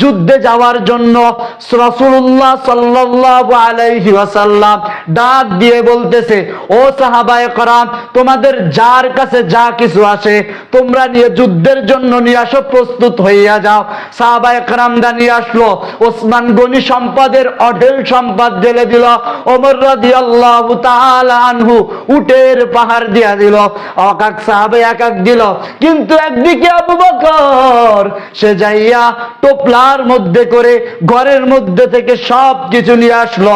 যুদ্ধে যাওয়ার জন্য রাসূলুল্লাহ সাল্লাল্লাহু আলাইহি ওয়াসাল্লাম ডাক দিয়ে বলতেছে, ও সাহাবায়ে কেরাম, তোমাদের যার কাছে যা কিছু আসে তোমরা নিয়ে যুদ্ধের জন্য নিয়ে আসো, প্রস্তুত হইয়া যাও। সাহাবায়ে কেরাম দা নিয়ে আসলো। ওসমান গনি সম্পদের অঢেল সম্পদ জেলে দিল। ওমর রাদিয়াল্লাহু তাআলা আনহু উটের পাহাড় দিয়া দিল। এক সাহাবায়ে সাহাবে দিল। কিন্তু একদিকে আবু বকর, সে যাইয়া টোপলা টোপলার মধ্যে করে ঘরের মধ্যে থেকে সব কিছু নিয়ে আসলো।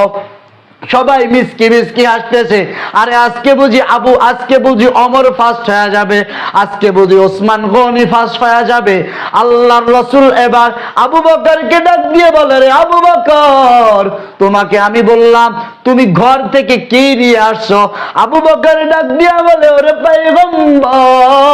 সবাই মিসকি মিসকি হাসতেছে। আরে আজকে বুঝি আবু, আজকে বুঝি অমর ফার্স্ট হয়ে যাবে। আজকে বুঝি ওসমান গনি ফার্স্ট হয়ে যাবে। আল্লাহর রসুল এবার আবু বকরকে ডাক দিয়ে বলে, রে আবু বকর, তোমাকে আমি বললাম, তুমি ঘর থেকে কি নিয়ে আসছো? আবু বকর ডাক দিয়া বলে, ওরে পয়গম্বর,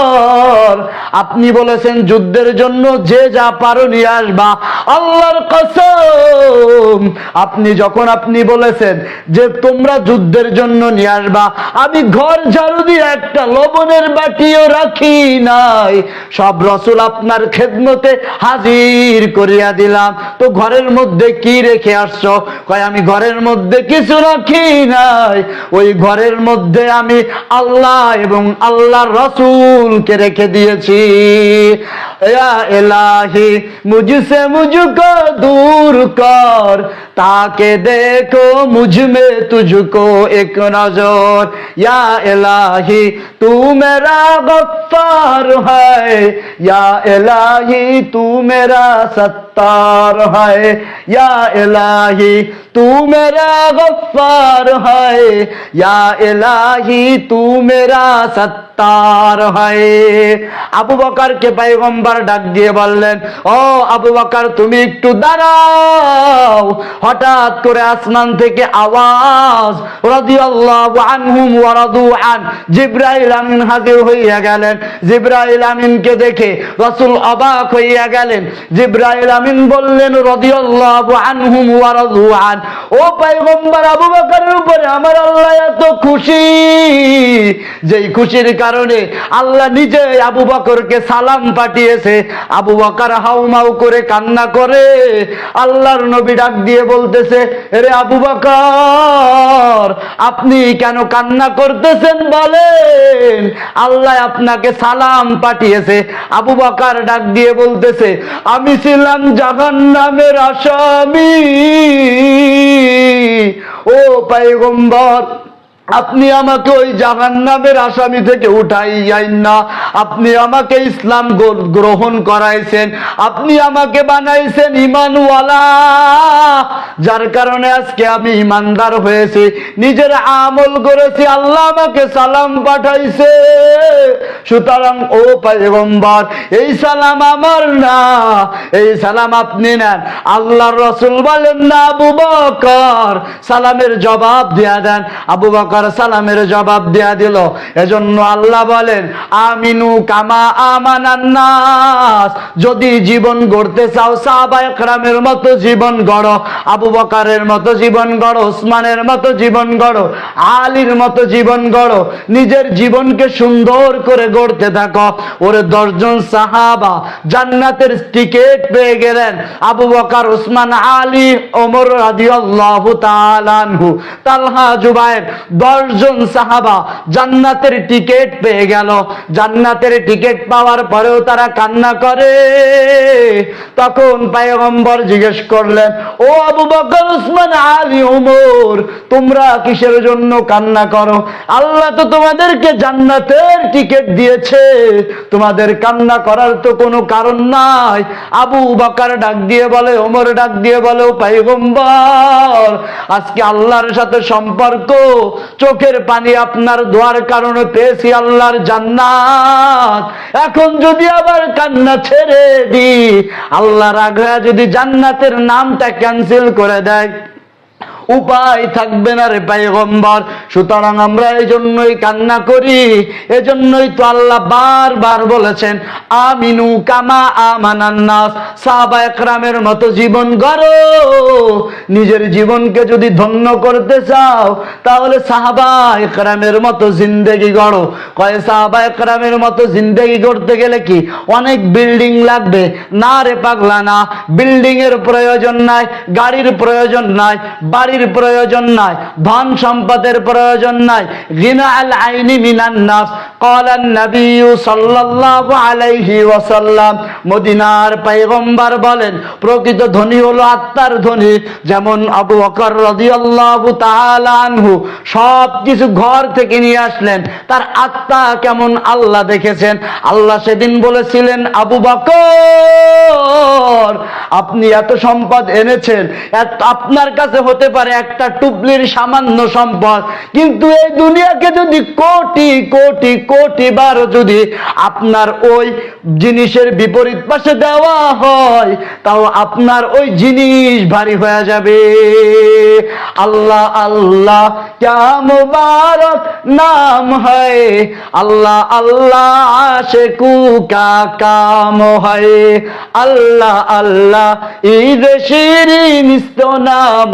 আপনি বলেছেন যুদ্ধের জন্য যে যা পারো নিয়ে আসবা। আল্লাহর কসম, আপনি যখন আপনি বলেছেন যে তোমরা যুদ্ধের জন্য নিয়ে আসবা। আমি ঘর ঝাড়ু দিয়ে একটা লবণের বাটিও রাখি নাই। সব রসুল আপনার খেদমতে হাজির করিয়া দিলাম। তো ঘরের মধ্যে কি রেখে আসছো? কয়, আমি ঘরের মধ্যে কিছু রাখি নাই। ওই ঘরের মধ্যে আমি আল্লাহ এবং আল্লাহ রসুলকে রেখে দিয়েছি। এলাহি মুজুসে মুজুকো দূর কর। তাকে দেখো মুজু में तुझको एक नज़र, या इलाही, तू मेरा गफ्फार है। या इलाही, तू मेरा सत्तार है। या इलाही, तू मेरा गफ्फार है। या इलाही, तू मेरा सत्तार है আবু বকারকে পাইগম্বার ডাক দিয়ে বললেন, ও আবু বকার, তুমি একটু দাঁড়াও। হঠাৎ করে আসমান থেকে আওয়াজ রাদিয়াল্লাহু আনহুম ওয়া আমিন হাজির হইয়া গেলেন। আমিনকে দেখে রাসূল অবাক হইয়া গেলেন। জিবরাইল আমিন বললেন, রাদিয়াল্লাহু আনহুম ওয়া রাদু ও পাইগম্বার, আবু বকরের উপরে আমার আল্লাহ এত খুশি। যেই খুশির কারণে আল্লাহ নিজে আবু বকরকে সালাম পাঠিয়েছে। আবু বকর হাউমাউ করে কান্না করে, আল্লাহর নবী ডাক দিয়ে বলতেছে রে আবু বকর, আপনি কেন কান্না করতেছেন বলেন? আল্লাহ আপনাকে সালাম পাঠিয়েছে। আবু বকর ডাক দিয়ে বলতেছে, আমি ছিলাম জাহান্নামের আসামি। ও পাইগম্বর আপনি আমাকে ওই জাহান নামের আসামি থেকে উঠাইয়াই না। আপনি আমাকে ইসলাম গ্রহণ করাইছেন। আপনি আমাকে বানাইছেন ইমানওয়ালা। যার কারণে আজকে আমি ইমানদার হয়েছি। নিজের আমল করেছি, আল্লাহ আমাকে সালাম পাঠাইছে। সুতরাং ও পয়গম্বর, এই সালাম আমার না। এই সালাম আপনি নেন। আল্লাহর রসুল বলেন, না, আবু বকর। সালামের জবাব দিয়া দেন। আবু বকর সালামের জবাব দিয়া দিল। এজন্য আল্লাহ বলেন, আমিনু কামা আমানান্নাস যদি জীবন গড়তে চাও, সাহাবা একরামের মতো জীবন গড়ো, আবু বকারের মতো জীবন গড়ো ওসমানের মতো জীবন গড়ো, আলীর মতো জীবন গড়ো, নিজের জীবনকে সুন্দর করে গড়তে থাকো। ওরে দশজন সাহাবা জান্নাতের টিকিট পেয়ে গেলেন। আবু বকার ওসমান আলী, ওমর রাদিয়াল্লাহু তাআলা আনহু, তালহা জুবায়ের দশজন সাহাবা জান্নাতের টিকিট পেয়ে গেল। জান্নাতের টিকিট পাওয়ার পরেও তারা কান্না করে। তখন পায়গম্বর জিজ্ঞেস করলেন, ও আবু বকর, উসমান, আলী ওমর তোমরা কিসের জন্য কান্না করো? আল্লাহ তো তোমাদেরকে জান্নাতের টিকিট দিয়েছে। তোমাদের কান্না করার তো কোনো কারণ নাই। আবু বকর ডাক দিয়ে বলে ওমর ডাক দিয়ে বলে, ও পাইগম্বর আজকে আল্লাহর সাথে সম্পর্ক চোখের পানি আপনার দোয়ার কারণে পেয়েছি আল্লাহর জান্নাত। এখন যদি আবার কান্না ছেড়ে দি আল্লাহর আগ্রহ যদি জান্নাতের নামটা ক্যান্সেল করে দেয় উপায় থাকবে না রে পাইগম্বর। সুতরাং আমরা এই জন্যই কান্না করি, এজন্যই তো আল্লাহ বারবার বলেছেন, আমিনু কামা আমানান্নাস সাহাবা একরামের মতো জীবন গড়ো। নিজের জীবনকে যদি ধন্য করতে চাও, তাহলে সাহাবা একরামের মতো জিন্দেগি গড়ো। কয়ে সাহাবা একরামের মতো জিন্দেগি করতে গেলে কি? অনেক বিল্ডিং লাগবে। না রে পাগলা না বিল্ডিং এর প্রয়োজন নাই, গাড়ির প্রয়োজন নাই বাড়ির প্রয়োজন নাই, ধন সম্পদের প্রয়োজন নাই। গিনা আল আইনি মিনান নাস কলান নবী সাল্লাল্লাহু আলাইহি ওয়াসাল্লাম। মদিনার পয়গম্বর বলেন, প্রকৃত ধনী হলো আত্মার ধনী, যেমন আবু বকর রাদিয়াল্লাহু তাআলা আনহু। সব কিছু ঘর থেকে নিয়ে আসলেন। তার আত্মা কেমন আল্লাহ দেখেছেন? আল্লাহ সেদিন বলেছিলেন, আবু বকর, আপনি এত সম্পদ এনেছেন আপনার কাছে হতে পারে একটা টুপলির সামান্য সম্পদ। কিন্তু এই দুনিয়াকে যদি কোটি কোটি কোটি বার যদি আপনার ওই জিনিসের বিপরীত পাশে দেওয়া হয়, তাও আপনার ওই জিনিস ভারী হয়ে যাবে। আল্লাহ আল্লাহ, ক্যা মুবারক নাম হয়। আল্লাহ আল্লাহ, আশেকু কা কাম হয়। আল্লাহ আল্লাহ ঈদ শিরিন নাম।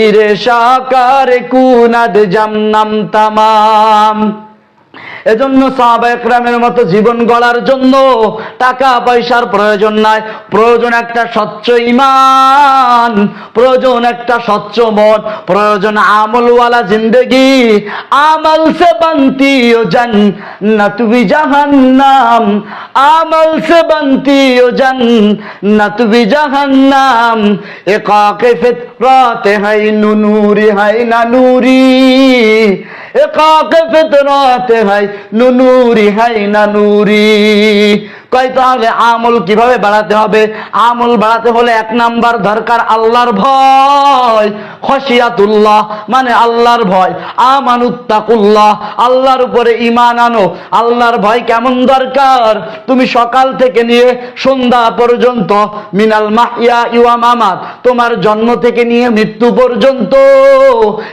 শিরে সাকার কুনাদ জামনাম তামাম। এজন্য সাহাবা একরামের মতো জীবন গড়ার জন্য টাকা পয়সার প্রয়োজন নাই। প্রয়োজন একটা স্বচ্ছ ইমান, প্রয়োজন একটা স্বচ্ছ মন, প্রয়োজন আমলওয়ালা জিন্দেগি। আমল সে বন্তি ও জান না তুমি জাহান্নাম। আমল সে বন্তি ও জান না তুমি জাহান্নাম একাকে ফিতরাতে হাই নুনুরি হাই না নুরি একাকে ফেতনাতে হাই নুনুরি হাই না নুরি। কয় তাহলে আমল কীভাবে বাড়াতে হবে? আমল বাড়াতে হলে এক নাম্বার দরকার আল্লাহর ভয়। খসিয়াতুল্লাহ মানে আল্লাহর ভয়। আমানুত্তাকুল্লাহ, আল্লাহর উপরে ইমান আনো। আল্লাহর ভয় কেমন দরকার? তুমি সকাল থেকে নিয়ে সন্ধ্যা পর্যন্ত মিনাল মাহিয়া ইউয়া মামাত তোমার জন্ম থেকে নিয়ে মৃত্যু পর্যন্ত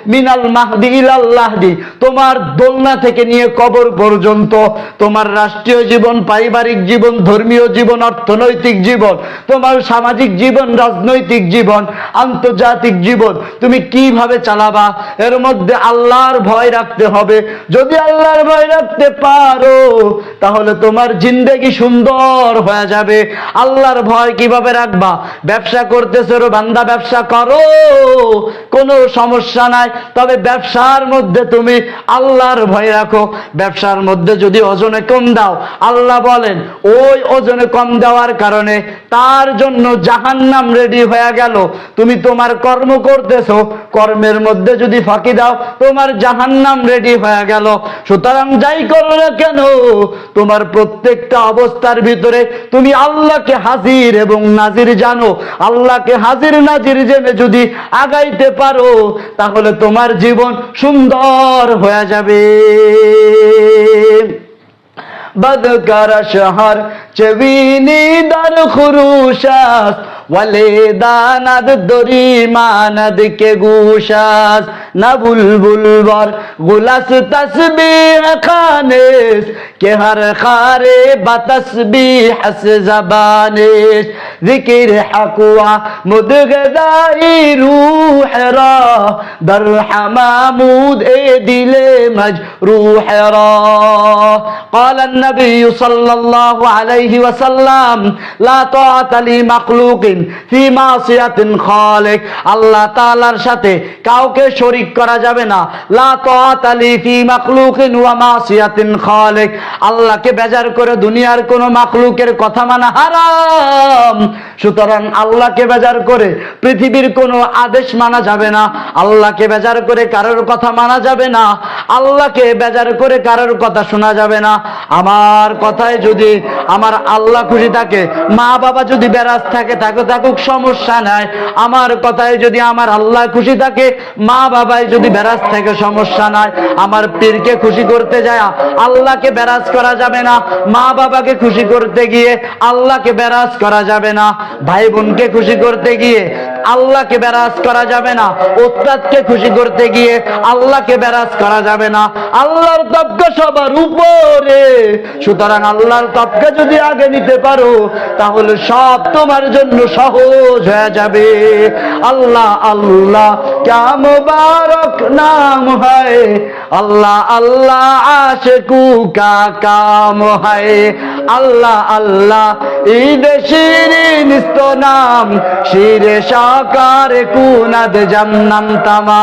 মিনাল মাহদি ইলাল্লাহদি তোমার দোলনা থেকে নিয়ে কবর পর্যন্ত, তোমার রাষ্ট্রীয় জীবন, পারিবারিক জীবন ধর্মীয় জীবন, অর্থনৈতিক জীবন, তোমার সামাজিক জীবন, রাজনৈতিক জীবন, আন্তর্জাতিক জীবন, তুমি কীভাবে চালাবা? এর মধ্যে আল্লাহর ভয় রাখতে হবে। যদি আল্লাহর ভয় রাখতে পারো, তাহলে তোমার জিন্দেগি সুন্দর হয়ে যাবে। আল্লাহর ভয় কীভাবে রাখবা? ব্যবসা করতেছো বান্দা ব্যবসা করো, কোনো সমস্যা নাই। তবে ব্যবসার মধ্যে তুমি আল্লাহর ভয় রাখো। ব্যবসার মধ্যে যদি ওজনে কম দাও, আল্লাহ বলেন ওই ওজনে কম দেওয়ার কারণে তার জন্য জাহান্নাম রেডি হয়ে গেল। তুমি তোমার কর্ম করতেছো, কর্মের মধ্যে যদি ফাঁকি দাও, তোমার জাহান্নাম রেডি হয়ে গেল। সুতরাং যাই করো না কেন, তোমার প্রত্যেকটা অবস্থার ভিতরে তুমি আল্লাহকে হাজির এবং নাজির জানো। আল্লাহকে হাজির নাজির জেনে যদি আগাইতে পারো, তাহলে তোমার জীবন সুন্দর হয়ে যাবে। بدکر شهر چوینی در خروش است ولی داند دری ماند که گوش است نه بلبل بر غلس تسبیح خانش که هر خاره با تسبیح اس زبانش ذکر حق و مدغدائی روح را در حمامود ای دل مجروح را قال النبي صلى الله عليه وسلم لا طاعة لمخلوق في معصية خالق আল্লাহ তাআলার সাথে কাউকে শরীক করা যাবে না। লা তাআতা লি ফি মাখলুকিন ওয়া মাসিয়াতিন খালিক। আল্লাহকে বেজার করে দুনিয়ার কোন মাখলুকের কথা মানা হারাম। সুতরাং আল্লাহকে বেজার করে পৃথিবীর কোনো আদেশ মানা যাবে না। আল্লাহকে বেজার করে কারোর কথা মানা যাবে না। আল্লাহকে বেজার করে কারোর কথা শোনা যাবে না। আমার কথায় যদি আমার আল্লাহ খুশি থাকে, মা বাবা যদি বেরাজ থাকে তাকে থাকুক, সমস্যা নাই। আমার কথায় যদি আমার আল্লাহ খুশি থাকে, মা বাবা সবাই যদি বেরাজ থেকে সমস্যা নাই, আমার পীরকে খুশি করতে যায়, আল্লাহকে বেরাজ করা যাবে না, মা বাবাকে খুশি করতে গিয়ে আল্লাহকে বেরাজ করা যাবে না, ভাই বোনকে খুশি করতে গিয়ে আল্লাহকে বেরাজ করা যাবে না। ওস্তাদকে খুশি করতে গিয়ে আল্লাহকে বেরাজ করা যাবে না। আল্লাহর তবকা সবার উপরে। সুতরাং আল্লাহর তবকা যদি আগে নিতে পারো, তাহলে সব তোমার জন্য সহজ হয়ে যাবে। আল্লাহ আল্লাহ, ক্যা মুবারক নাম হয়। আল্লাহ আল্লাহ, আশকু কা কাম হয়। আল্লাহ আল্লাহ ঈদ নাম শিরে সাকার কুনাদ জান্নাম তামা।